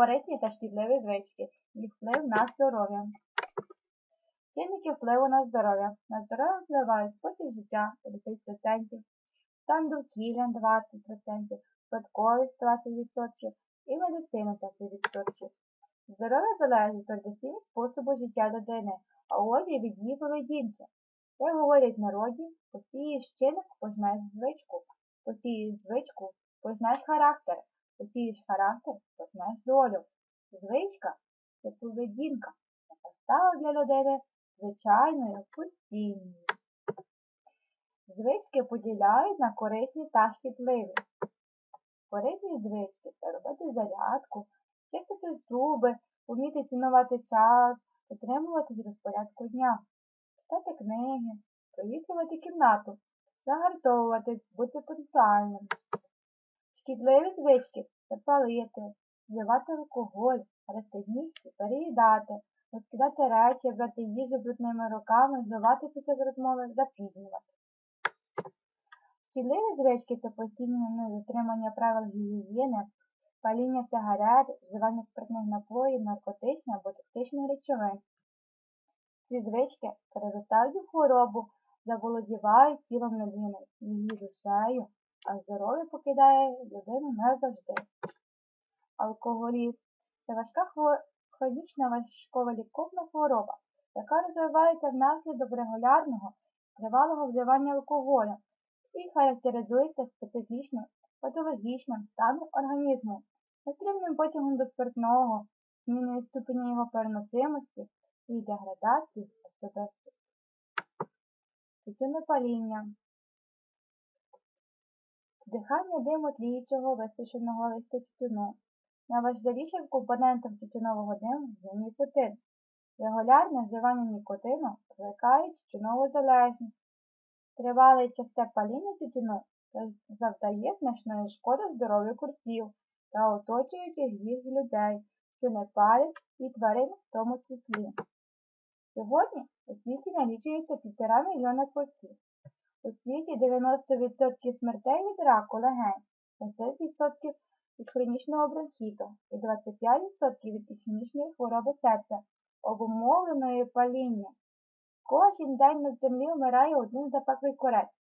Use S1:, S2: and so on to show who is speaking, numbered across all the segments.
S1: Корисні та шкідливі звички. Їх вплив на здоров'я. Чинники впливу на здоров'я. На здоров'я впливають спосіб життя 50%, стан довкілля 20%, спадковість 20% і медицина 10%. Здоров'я залежить передусім способу життя людини, а отже від її поведінки. Як говорять народі, посієш чинок, пожнеш звичку, посієш звичку, пожнеш характер, посієш характер, пожнеш долю. Звичка це поведінка, яка стала для людини звичайною постійною. Звички поділяють на корисні та шкідливі. Корисні звички це робити зарядку, чистити зуби, вміти цінувати час, дотримуватись розпорядку дня, читати книги, провітрювати кімнату, загартовуватись, бути пунктуальним. Шкідливі звички це палити, вживати алкоголь, грати переїдати, розкидати речі, брати їжу брудними руками, вживати під час розмови, запізнювати. Шкідливі звички це постійне недотримання правил гігієни, паління сигарет, вживання спиртних напоїв, наркотичних або токсичних речовин. Ці звички переростають у хворобу, заволодівають тілом людини, її душею, а здоров'я покидає людину назавжди. Алкоголізм це важка хронічна важковоліковна хвороба, яка розвивається внаслідок регулярного тривалого вживання алкоголю і характеризується специфічним патологічним станом організму, нестримним потягом до спиртного, зміною ступеня його переносимості і деградації особистості. Тютюнопаління Вдихання диму тліючого висушеного листя тютюну. Найважливішим компонентом тютюнового диму є нікотин. Регулярне вживання нікотину викликає тютюнову залежність. Тривале часте паління тютюну завдає значної шкоди здоров'ю курців та оточуючих їх людей, що не палять і тварин в тому числі. Сьогодні у світі налічується півтора мільйона курців. У світі 90% смертей від раку легень, 10% від хронічного бронхіту і 25% від ішемічної хвороби серця, обумовленої палінням. Кожен день на землі вмирає один запеклий корець.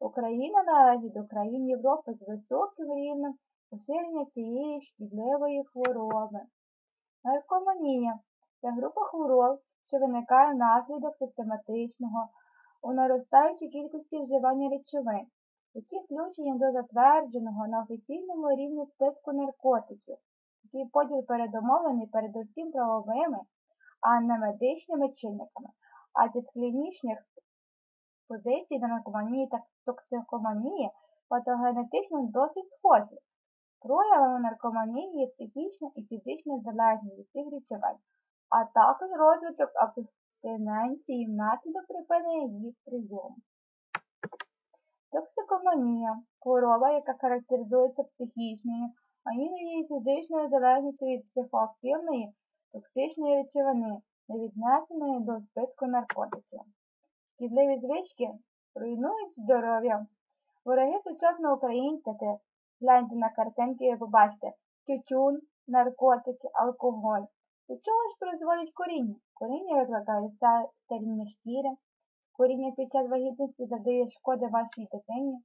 S1: Україна належить до країн Європи з високим рівнем поширення цієї шкідливої хвороби. Наркоманія це група хвороб, що виникає внаслідок систематичного у наростаючій кількості вживання речовин, які включені до затвердженого на офіційному рівні списку наркотиків, який поділ передомовлений передусім правовими, а не медичними чинниками, а зі клінічних позицій на наркоманії та токсикоманії патогенетично досить схожі. Проявами наркоманії є психічна і фізична залежність від цих речовин, а також розвиток абстиненції внаслідок припинення їх прийому. Токсикоманія хвороба, яка характеризується психічною, а іноді фізичною залежністю від психоактивної токсичної речовини, не віднесеної до списку наркотиків. Шкідливі звички руйнують здоров'я. Вороги сучасного українця, гляньте на картинки і побачите тютюн, наркотики, алкоголь. До чого ж призводить коріння? Коріння викликає старіння шкіри, коріння під час вагітності завдає шкоди вашій дитині.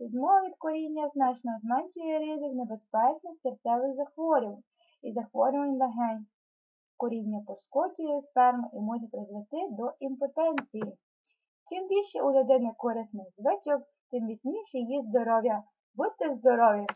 S1: Відмова від коріння значно зменшує ризик небезпечних серцевих захворювань і захворювань легень. Коріння пошкоджує сперму і може призвести до імпотенції. Чим більше у людини корисних звичок, тим міцніше її здоров'я. Будьте здорові!